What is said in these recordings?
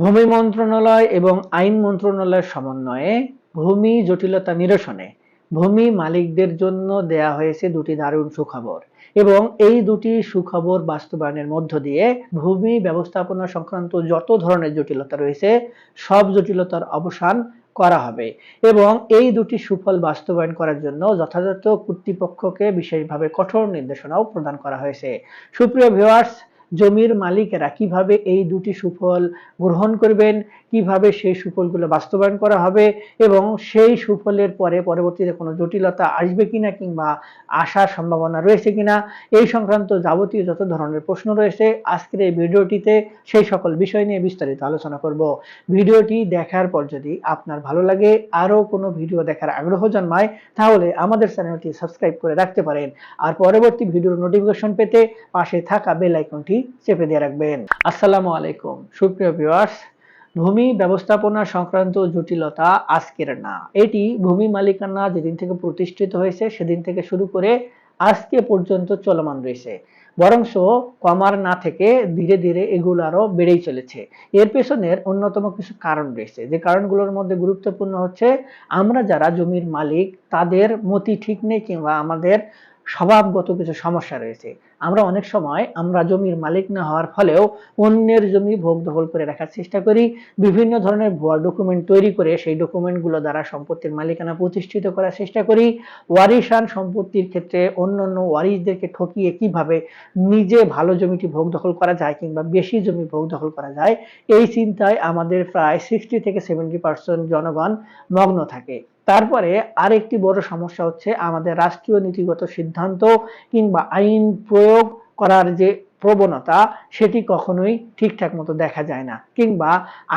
ভূমি মন্ত্রণালয় এবং আইন মন্ত্রণালয়ের সমন্বয়ে ভূমি জটিলতা নিরসনে ভূমি মালিকদের জন্য দেয়া হয়েছে দুটি দারুণ সুখবর এবং এই দুটি সুখবর বাস্তবায়নের মধ্য দিয়ে ভূমি ব্যবস্থাপনা সংক্রান্ত যত ধরনের জটিলতা রয়েছে, সব জটিলতার অবসান করা হবে এবং এই দুটি সুফল বাস্তবায়ন করার জন্য যথাযথ কর্তৃপক্ষকে বিশেষভাবে কঠোর নির্দেশনাও প্রদান করা হয়েছে। সুপ্রিয় ভিউয়ার্স জমির মালিকেরা কীভাবে এই দুটি সুফল গ্রহণ করবেন, কীভাবে সেই সুফলগুলো বাস্তবায়ন করা হবে এবং সেই সুফলের পরে পরবর্তীতে কোনো জটিলতা আসবে কিনা কিংবা আসার সম্ভাবনা রয়েছে কিনা, এই সংক্রান্ত যাবতীয় যত ধরনের প্রশ্ন রয়েছে, আজকের এই ভিডিওটিতে সেই সকল বিষয় নিয়ে বিস্তারিত আলোচনা করব। ভিডিওটি দেখার পর যদি আপনার ভালো লাগে, আরও কোনো ভিডিও দেখার আগ্রহ জন্মায়, তাহলে আমাদের চ্যানেলটি সাবস্ক্রাইব করে রাখতে পারেন। আর পরবর্তী ভিডিওর নোটিফিকেশন পেতে পাশে থাকা বেল আইকনটি চেপে দিয়ে রাখবেন। আসসালামু আলাইকুম। সুপ্রিয় ভিউয়ার্স ভূমি ব্যবস্থাপনা সংক্রান্ত জটিলতা আজকের না। এটি ভূমি মালিকানা যেদিন থেকে প্রতিষ্ঠিত হয়েছে, সেদিন থেকে শুরু করে আজকে পর্যন্ত চলমান রয়েছে। বরংস কমার না থেকে ধীরে ধীরে এগুলো আরও বেড়েই চলেছে। এর পেছনের অন্যতম কিছু কারণ রয়েছে। যে কারণগুলোর মধ্যে গুরুত্বপূর্ণ হচ্ছে, আমরা যারা জমির মালিক, তাদের মতি ঠিক নেই কিংবা আমাদের স্বভাবগত কিছু সমস্যা রয়েছে। আমরা অনেক সময় আমরা জমির মালিক না হওয়ার ফলেও অন্যের জমি ভোগ দখল করে রাখার চেষ্টা করি। বিভিন্ন ধরনের ভুয়া ডকুমেন্ট তৈরি করে সেই ডকুমেন্টগুলো দ্বারা সম্পত্তির মালিকানা প্রতিষ্ঠিত করার চেষ্টা করি। ওয়ারিশান সম্পত্তির ক্ষেত্রে অন্য অন্য ওয়ারিশদেরকে ঠকিয়ে কীভাবে নিজে ভালো জমিটি ভোগ দখল করা যায় কিংবা বেশি জমি ভোগ দখল করা যায়, এই চিন্তায় আমাদের প্রায় সিক্সটি থেকে সেভেন্টি পার্সেন্ট জনগণ মগ্ন থাকে। তারপরে আরেকটি বড় সমস্যা হচ্ছে আমাদের রাষ্ট্রীয় নীতিগত সিদ্ধান্ত কিংবা আইন প্রয়োগ করার যে প্রবণতা সেটি কখনোই ঠিকঠাক মতো দেখা যায় না। কিংবা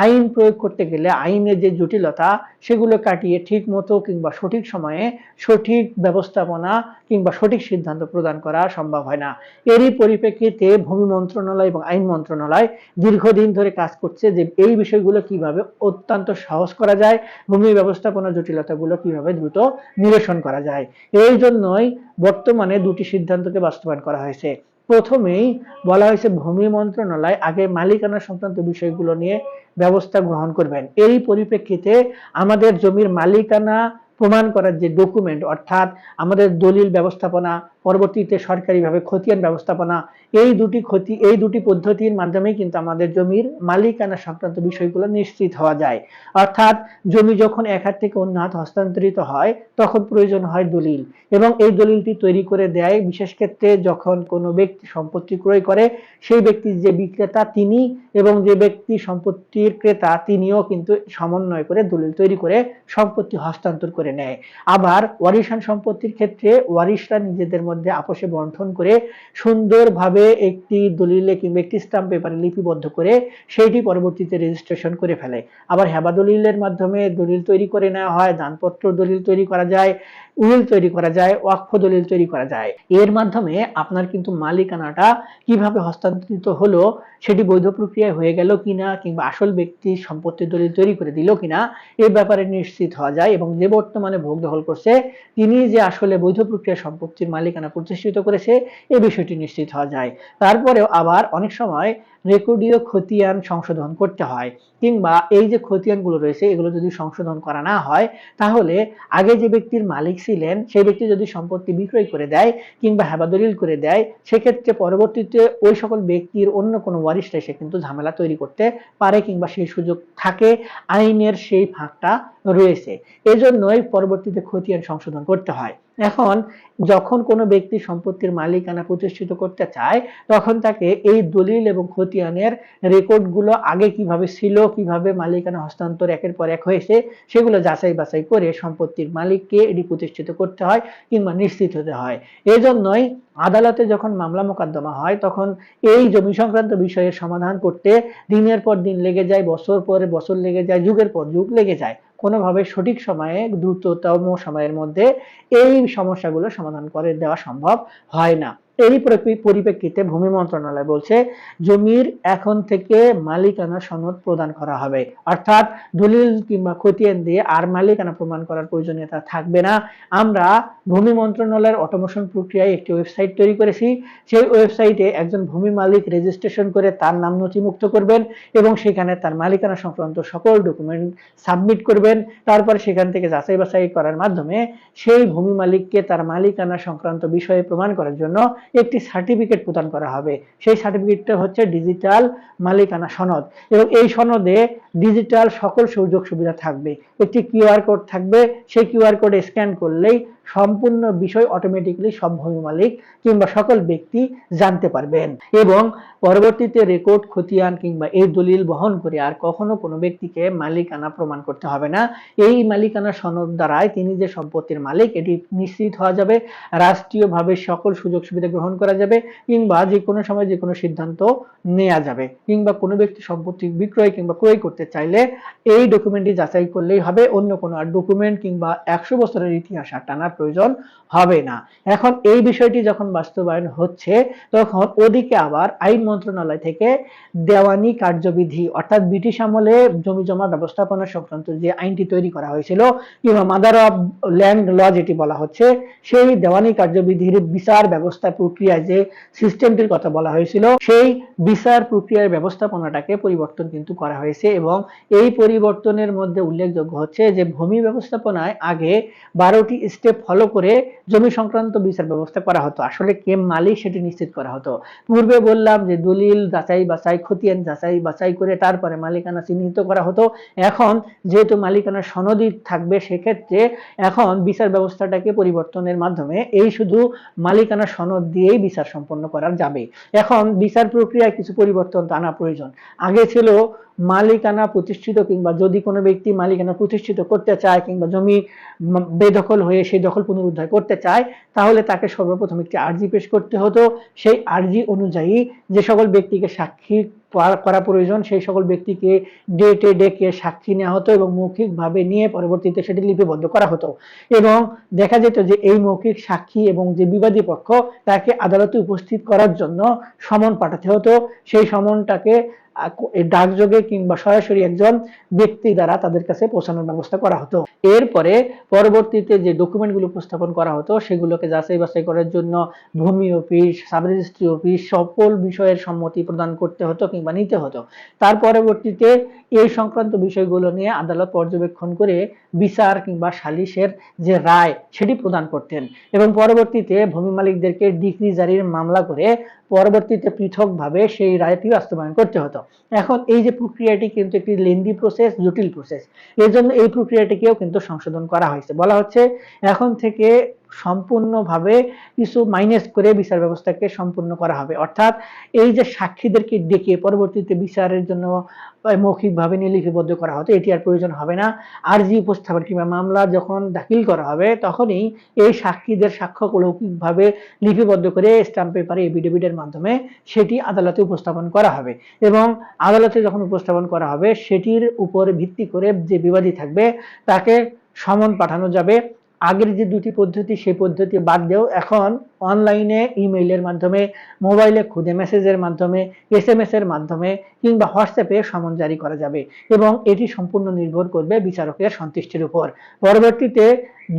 আইন প্রয়োগ করতে গেলে আইনের যে জটিলতা, সেগুলো কাটিয়ে ঠিক মতো কিংবা সঠিক সময়ে সঠিক ব্যবস্থাপনা কিংবা সঠিক সিদ্ধান্ত প্রদান করা সম্ভব হয় না। এরই পরিপ্রেক্ষিতে ভূমি মন্ত্রণালয় এবং আইন মন্ত্রণালয় দীর্ঘদিন ধরে কাজ করছে যে এই বিষয়গুলো কীভাবে অত্যন্ত সহজ করা যায়, ভূমি ব্যবস্থাপনা জটিলতাগুলো কীভাবে দ্রুত নিরসন করা যায়। এই জন্যই বর্তমানে দুটি সিদ্ধান্তকে বাস্তবায়ন করা হয়েছে। প্রথমেই বলা হয়েছে ভূমি মন্ত্রণালয় আগে মালিকানা সংক্রান্ত বিষয়গুলো নিয়ে ব্যবস্থা গ্রহণ করবেন। এই পরিপ্রেক্ষিতে আমাদের জমির মালিকানা প্রমাণ করার যে ডকুমেন্ট অর্থাৎ আমাদের দলিল ব্যবস্থাপনা পরবর্তীতে সরকারিভাবে খতিয়ান ব্যবস্থাপনা, এই দুটি ক্ষতি, এই দুটি পদ্ধতির মাধ্যমে কিন্তু আমাদের জমির মালিকানা সংক্রান্ত বিষয়গুলো নিশ্চিত হওয়া যায়। অর্থাৎ জমি যখন এক হাত থেকে অন্য হাত হস্তান্তরিত হয়, তখন প্রয়োজন হয় দলিল এবং এই দলিলটি তৈরি করে দেয়। বিশেষ ক্ষেত্রে যখন কোনো ব্যক্তি সম্পত্তি ক্রয় করে, সেই ব্যক্তির যে বিক্রেতা তিনি এবং যে ব্যক্তি সম্পত্তির ক্রেতা তিনিও কিন্তু সমন্বয় করে দলিল তৈরি করে সম্পত্তি হস্তান্তর করে নেয়। আবার ওয়ারিশান সম্পত্তির ক্ষেত্রে ওয়ারিশরা নিজেদের আপোষে বন্টন করে সুন্দরভাবে একটি দলিলে কিংবা একটি স্টাম্প পেপারে লিপিবদ্ধ করে সেইটি পরবর্তীতে রেজিস্ট্রেশন করে ফেলে। আবার হেবা দলিলের মাধ্যমে দলিল তৈরি করে নেওয়া হয়, দানপত্র দলিল তৈরি করা যায়, উইল তৈরি করা যায়, ওয়াকফ দলিল তৈরি করা যায়। এর মাধ্যমে আপনার কিন্তু মালিকানাটা কীভাবে হস্তান্তরিত হলো সেটি বৈধ প্রক্রিয়ায় হয়ে গেল কিনা কিংবা আসল ব্যক্তি সম্পত্তির দলিল তৈরি করে দিল কিনা এ ব্যাপারে নিশ্চিত হওয়া যায় এবং যে বর্তমানে ভোগ দখল করছে, তিনি যে আসলে বৈধ প্রক্রিয়া সম্পত্তির মালিকানা প্রতিষ্ঠিত করেছে, এই বিষয়টি নিশ্চিত হওয়া যায়। তারপরেও আবার অনেক সময় রেকর্ডীয় খতিয়ান সংশোধন করতে হয়, কিংবা এই যে খতিয়ানগুলো রয়েছে, এগুলো যদি সংশোধন করা না হয়, তাহলে আগে যে ব্যক্তির মালিক ছিলেন, সেই ব্যক্তি যদি সম্পত্তি বিক্রয় করে দেয়, কিংবা হেবাদলিল করে দেয়, সেক্ষেত্রে পরবর্তীতে ওই সকল ব্যক্তির অন্য কোনো ওয়ারিশরা এসে কিন্তু ঝামেলা তৈরি করতে পারে, কিংবা সেই সুযোগ থাকে, আইনের সেই ফাঁকটা রয়েছে। এজন্যই পরবর্তীতে খতিয়ান সংশোধন করতে হয়। এখন যখন কোনো ব্যক্তি সম্পত্তির মালিকানা প্রতিষ্ঠিত করতে চায়, তখন তাকে এই দলিল এবং খতিয়ানের রেকর্ডগুলো আগে কীভাবে ছিল, কীভাবে মালিকানা হস্তান্তর একের পর এক হয়েছে, সেগুলো যাচাই বাছাই করে সম্পত্তির মালিককে এটি প্রতিষ্ঠিত করতে হয় কিংবা নিশ্চিত হতে হয়। এজন্যই আদালতে যখন মামলা মোকদ্দমা হয়, তখন এই জমি সংক্রান্ত বিষয়ের সমাধান করতে দিনের পর দিন লেগে যায়, বছর পরে বছর লেগে যায়, যুগের পর যুগ লেগে যায়। কোনোভাবে সঠিক সময়ে দ্রুততম সময়ের মধ্যে এই সমস্যাগুলো সমাধান করে দেওয়া সম্ভব হয় না। এরই পরিপ্রেক্ষিতে ভূমি মন্ত্রণালয় বলছে, জমির এখন থেকে মালিকানা সনদ প্রদান করা হবে। অর্থাৎ দলিল কিংবা খতিয়ান দিয়ে আর মালিকানা প্রমাণ করার প্রয়োজনীয়তা থাকবে না। আমরা ভূমি মন্ত্রণালয়ের অটোমেশন প্রক্রিয়ায় একটি ওয়েবসাইট তৈরি করেছি। সেই ওয়েবসাইটে একজন ভূমি মালিক রেজিস্ট্রেশন করে তার নাম নথিভুক্ত করবেন এবং সেখানে তার মালিকানা সংক্রান্ত সকল ডকুমেন্ট সাবমিট করবেন। তারপর সেখান থেকে যাচাই বাছাই করার মাধ্যমে সেই ভূমি মালিককে তার মালিকানা সংক্রান্ত বিষয়ে প্রমাণ করার জন্য একটি সার্টিফিকেট প্রদান করা হবে। সেই সার্টিফিকেটটা হচ্ছে ডিজিটাল মালিকানা সনদ এবং এই সনদে ডিজিটাল সকল সুযোগ সুবিধা থাকবে। একটি কিউআর কোড থাকবে, সেই কিউআর কোড স্ক্যান করলেই সম্পূর্ণ বিষয় অটোমেটিক্যালি সব ভূমি মালিক কিংবা সকল ব্যক্তি জানতে পারবেন। এবং পরবর্তীতে রেকর্ড খতিয়ান কিংবা এই দলিল বহন করে আর কখনো কোনো ব্যক্তিকে মালিকানা প্রমাণ করতে হবে না। এই মালিকানা সনদ দ্বারাই তিনি যে সম্পত্তির মালিক, এটি নিশ্চিত হওয়া যাবে, রাষ্ট্রীয়ভাবে সকল সুযোগ সুবিধা গ্রহণ করা যাবে কিংবা যে কোনো সময় যে কোনো সিদ্ধান্ত নেওয়া যাবে। কিংবা কোনো ব্যক্তি সম্পত্তি বিক্রয় কিংবা ক্রয় করতে চাইলে এই ডকুমেন্টটি যাচাই করলেই হবে। অন্য কোনো আর ডকুমেন্ট কিংবা একশো বছরের ইতিহাস আর টানার প্রয়োজন হবে না। এখন এই বিষয়টি যখন বাস্তবায়ন হচ্ছে, তখন ওদিকে আবার আইন মন্ত্রণালয় থেকে দেওয়ানি কার্যবিধি, অর্থাৎ ব্রিটিশ আমলে জমি জমা ব্যবস্থাপনা সংক্রান্ত যে আইনটি তৈরি করা হয়েছিল, কিংবা মাদার অফ ল্যান্ড ল যেটি বলা হচ্ছে, সেই দেওয়ানি কার্যবিধির বিচার ব্যবস্থা প্রক্রিয়ায় যে সিস্টেমটির কথা বলা হয়েছিল, সেই বিচার প্রক্রিয়ার ব্যবস্থাপনাটাকে পরিবর্তন কিন্তু করা হয়েছে এবং এই পরিবর্তনের মধ্যে উল্লেখযোগ্য হচ্ছে যে ভূমি ব্যবস্থাপনায় আগে বারোটি স্টেপ ফলো করে জমি সংক্রান্ত বিচার ব্যবস্থা করা হতো। আসলে কে মালিক সেটি নিশ্চিত করা হতো। পূর্বে বললাম যে দলিল যাচাই বাছাই, খতিয়ান যাচাই বাছাই করে তারপরে মালিকানা চিহ্নিত করা হতো। এখন যেহেতু মালিকানা সনদি থাকবে, সেক্ষেত্রে এখন বিচার ব্যবস্থাটাকে পরিবর্তনের মাধ্যমে এই শুধু মালিকানা সনদ দিয়েই বিচার সম্পন্ন করা যাবে। এখন বিচার প্রক্রিয়ায় কিছু পরিবর্তন আনা প্রয়োজন। আগে ছিল মালিকানা প্রতিষ্ঠিত কিংবা যদি কোনো ব্যক্তি মালিকানা প্রতিষ্ঠিত করতে চায় কিংবা জমি বেদখল হয়ে সেই দখল পুনরুদ্ধার করতে চায়, তাহলে তাকে সর্বপ্রথম একটি আর্জি পেশ করতে হতো। সেই আর্জি অনুযায়ী যে সকল ব্যক্তিকে সাক্ষী করা- প্রয়োজন, সেই সকল ব্যক্তিকে ডেটে ডেকে সাক্ষী নেওয়া হতো এবং মৌখিকভাবে নিয়ে পরবর্তীতে সেটি লিপিবদ্ধ করা হতো। এবং দেখা যেত যে এই মৌখিক সাক্ষী এবং যে বিবাদী পক্ষ, তাকে আদালতে উপস্থিত করার জন্য সমন পাঠাতে হতো। সেই সমনটাকে ডাকযোগে কিংবা সরাসরি একজন ব্যক্তি দ্বারা তাদের কাছে পৌঁছানোর ব্যবস্থা করা হতো। এরপরে পরবর্তীতে যে ডকুমেন্টগুলো উপস্থাপন করা হতো, সেগুলোকে যাচাই বাছাই করার জন্য ভূমি অফিস সাব রেজিস্ট্রি অফিস সকল বিষয়ের সম্মতি প্রদান করতে হতো কিংবা নিতে হতো। তার পরবর্তীতে এই সংক্রান্ত বিষয়গুলো নিয়ে আদালত পর্যবেক্ষণ করে বিচার কিংবা সালিশের যে রায়, সেটি প্রদান করতেন। এবং পরবর্তীতে ভূমি মালিকদেরকে ডিগ্রি জারির মামলা করে পরবর্তীতে পৃথকভাবে সেই রায়টি বাস্তবায়ন করতে হতো। এখন এই যে প্রক্রিয়াটি কিন্তু একটি লেন্দি প্রসেস জটিল প্রসেস এই জন্য এই প্রক্রিয়াটিকেও কিন্তু সংশোধন করা হয়েছে। বলা হচ্ছে এখন থেকে সম্পূর্ণভাবে কিছু মাইনাস করে বিচার ব্যবস্থাকে সম্পূর্ণ করা হবে। অর্থাৎ এই যে সাক্ষীদেরকে ডেকে পরবর্তীতে বিচারের জন্য মৌখিকভাবে নিয়ে লিপিবদ্ধ করা হতো, এটি আর প্রয়োজন হবে না। আরজি উপস্থাপন কিংবা মামলা যখন দাখিল করা হবে, তখনই এই সাক্ষীদের সাক্ষ্য লৌকিকভাবে লিপিবদ্ধ করে স্ট্যাম্প পেপারে এফিডেভিটের মাধ্যমে সেটি আদালতে উপস্থাপন করা হবে। এবং আদালতে যখন উপস্থাপন করা হবে, সেটির উপর ভিত্তি করে যে বিবাদী থাকবে, তাকে সমন পাঠানো যাবে। আগের যে দুটি পদ্ধতি সেই পদ্ধতি বাদ দিয়েও এখন অনলাইনে ইমেইলের মাধ্যমে মোবাইলে খুদে মেসেজের মাধ্যমে এস এম এর মাধ্যমে কিংবা হোয়াটসঅ্যাপে সমন জারি করা যাবে এবং এটি সম্পূর্ণ নির্ভর করবে বিচারকের সন্তুষ্টির উপর। পরবর্তীতে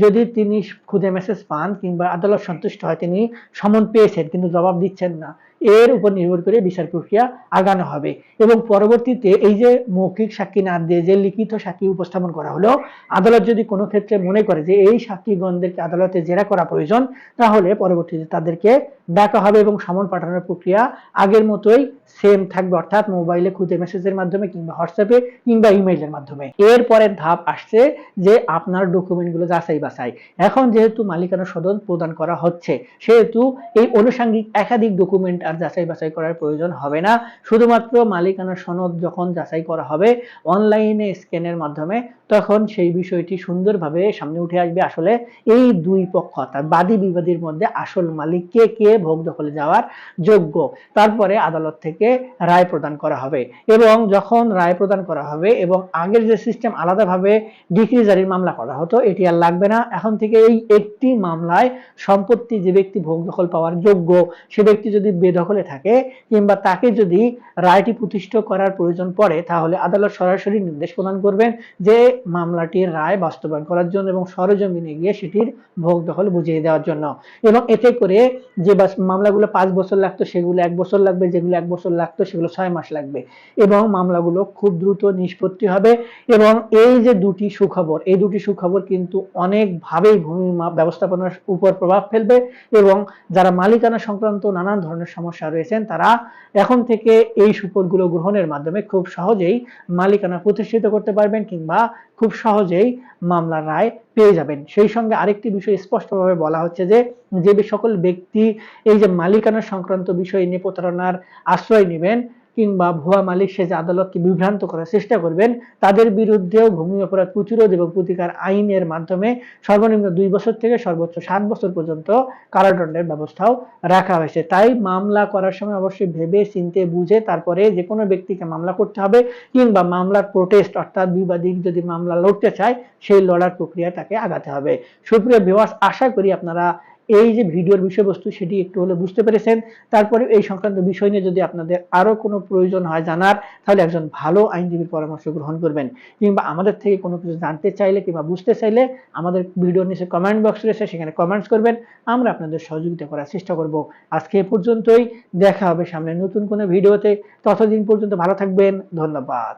যদি তিনি খুদে মেসেজ পান কিংবা আদালত সন্তুষ্ট হয়, তিনি সমন পেয়েছেন কিন্তু জবাব দিচ্ছেন না, এর উপর নির্ভর করে বিচার প্রক্রিয়া আগানো হবে। এবং পরবর্তীতে এই যে মৌখিক সাক্ষী না দিয়ে যে লিখিত সাক্ষী উপস্থাপন করা হলো, আদালত যদি কোনো ক্ষেত্রে মনে করে যে এই সাক্ষীগণদেরকে আদালতে জেরা করা প্রয়োজন, তাহলে পরবর্তীতে তাদেরকে ডাকা হবে এবং সমন পাঠানোর প্রক্রিয়া আগের মতোই সেম থাকবে, অর্থাৎ মোবাইলে খুদে মেসেজের মাধ্যমে কিংবা হোয়াটসঅ্যাপে কিংবা ইমেইলের মাধ্যমে। এর পরের ধাপ আসছে যে আপনার ডকুমেন্টগুলো যাচাই বাছাই। এখন যেহেতু মালিকানা সদন প্রদান করা হচ্ছে, সেহেতু এই অনুষাঙ্গিক একাধিক ডকুমেন্ট আর যাচাই বাছাই করার প্রয়োজন হবে না। শুধুমাত্র মালিকানা সনদ যখন যাচাই করা হবে অনলাইনে স্ক্যানের মাধ্যমে, তখন সেই বিষয়টি সুন্দরভাবে সামনে উঠে আসবে। আসলে এই দুই পক্ষ, অর্থাৎ বাদী বিবাদীর মধ্যে আসল মালিক কে কে ভোগ দখলে যাওয়ার যোগ্য। তারপরে আদালত থেকে রায় প্রদান করা হবে এবং যখন রায় প্রদান করা হবে এবং আগের যে সিস্টেম আলাদাভাবে ডিগ্রি জারির মামলা করা হতো, এটি আর লাগবে না। এখন থেকে এই একটি মামলায় সম্পত্তি যে ব্যক্তি ভোগ দখল পাওয়ার যোগ্য, সে ব্যক্তি যদি বেদখলে থাকে কিংবা তাকে যদি রায়টি প্রতিষ্ঠিত করার প্রয়োজন পড়ে, তাহলে আদালত সরাসরি নির্দেশ প্রদান করবেন যে মামলাটির রায় বাস্তবায়ন করার জন্য এবং সরজমিনে গিয়ে সেটির ভোগ দখল বুঝিয়ে দেওয়ার জন্য। এবং এতে করে যে মামলাগুলো পাঁচ বছর লাগতো, সেগুলো এক বছর লাগবে, যেগুলো এক বছর লাগতো, সেগুলো ছয় মাস লাগবে। এবং মামলাগুলো খুব দ্রুত নিষ্পত্তি হবে এবং এই যে দুটি সুখবর, এই দুটি সুখবর কিন্তু অনেকভাবেই ভূমি ব্যবস্থাপনার উপর প্রভাব ফেলবে এবং যারা মালিকানা সংক্রান্ত নানান ধরনের সমস্যা রয়েছেন, তারা এখন থেকে এই সুফলগুলো গ্রহণের মাধ্যমে খুব সহজেই মালিকানা প্রতিষ্ঠিত করতে পারবেন কিংবা খুব সহজেই মামলার রায় পেয়ে যাবেন। সেই সঙ্গে আরেকটি বিষয় স্পষ্টভাবে বলা হচ্ছে যে যে সকল ব্যক্তি এই যে মালিকানা সংক্রান্ত বিষয় নিয়ে প্রতারণার আশ্রয় নেবেন কিংবা ভুয়া মালিক সেজে আদালতকে বিভ্রান্ত করার চেষ্টা করবেন, তাদের বিরুদ্ধেও ভূমি অপরাধ প্রতিরোধ এবং প্রতিকার আইনের মাধ্যমে সর্বনিম্ন দুই বছর থেকে সর্বোচ্চ সাত বছর পর্যন্ত কারাদণ্ডের ব্যবস্থাও রাখা হয়েছে। তাই মামলা করার সময় অবশ্যই ভেবে, চিনতে, বুঝে, তারপরে যে কোনো ব্যক্তিকে মামলা করতে হবে কিংবা মামলার প্রোটেস্ট অর্থাৎ বিবাদিক যদি মামলা লড়তে চায়, সেই লড়ার প্রক্রিয়া তাকে আগাতে হবে। সুপ্রিয় বিবাস আশা করি আপনারা এই যে ভিডিওর বিষয়বস্তু সেটি একটু হলে বুঝতে পেরেছেন। তারপরে এই সংক্রান্ত বিষয় নিয়ে যদি আপনাদের আরও কোনো প্রয়োজন হয় জানার, তাহলে একজন ভালো আইনজীবীর পরামর্শ গ্রহণ করবেন। কিংবা আমাদের থেকে কোনো কিছু জানতে চাইলে কিংবা বুঝতে চাইলে আমাদের ভিডিওর নিচে কমেন্ট বক্স রয়েছে, সেখানে কমেন্টস করবেন। আমরা আপনাদের সহযোগিতা করার চেষ্টা করব। আজকে এ পর্যন্তই। দেখা হবে সামনে নতুন কোনো ভিডিওতে। ততদিন পর্যন্ত ভালো থাকবেন। ধন্যবাদ।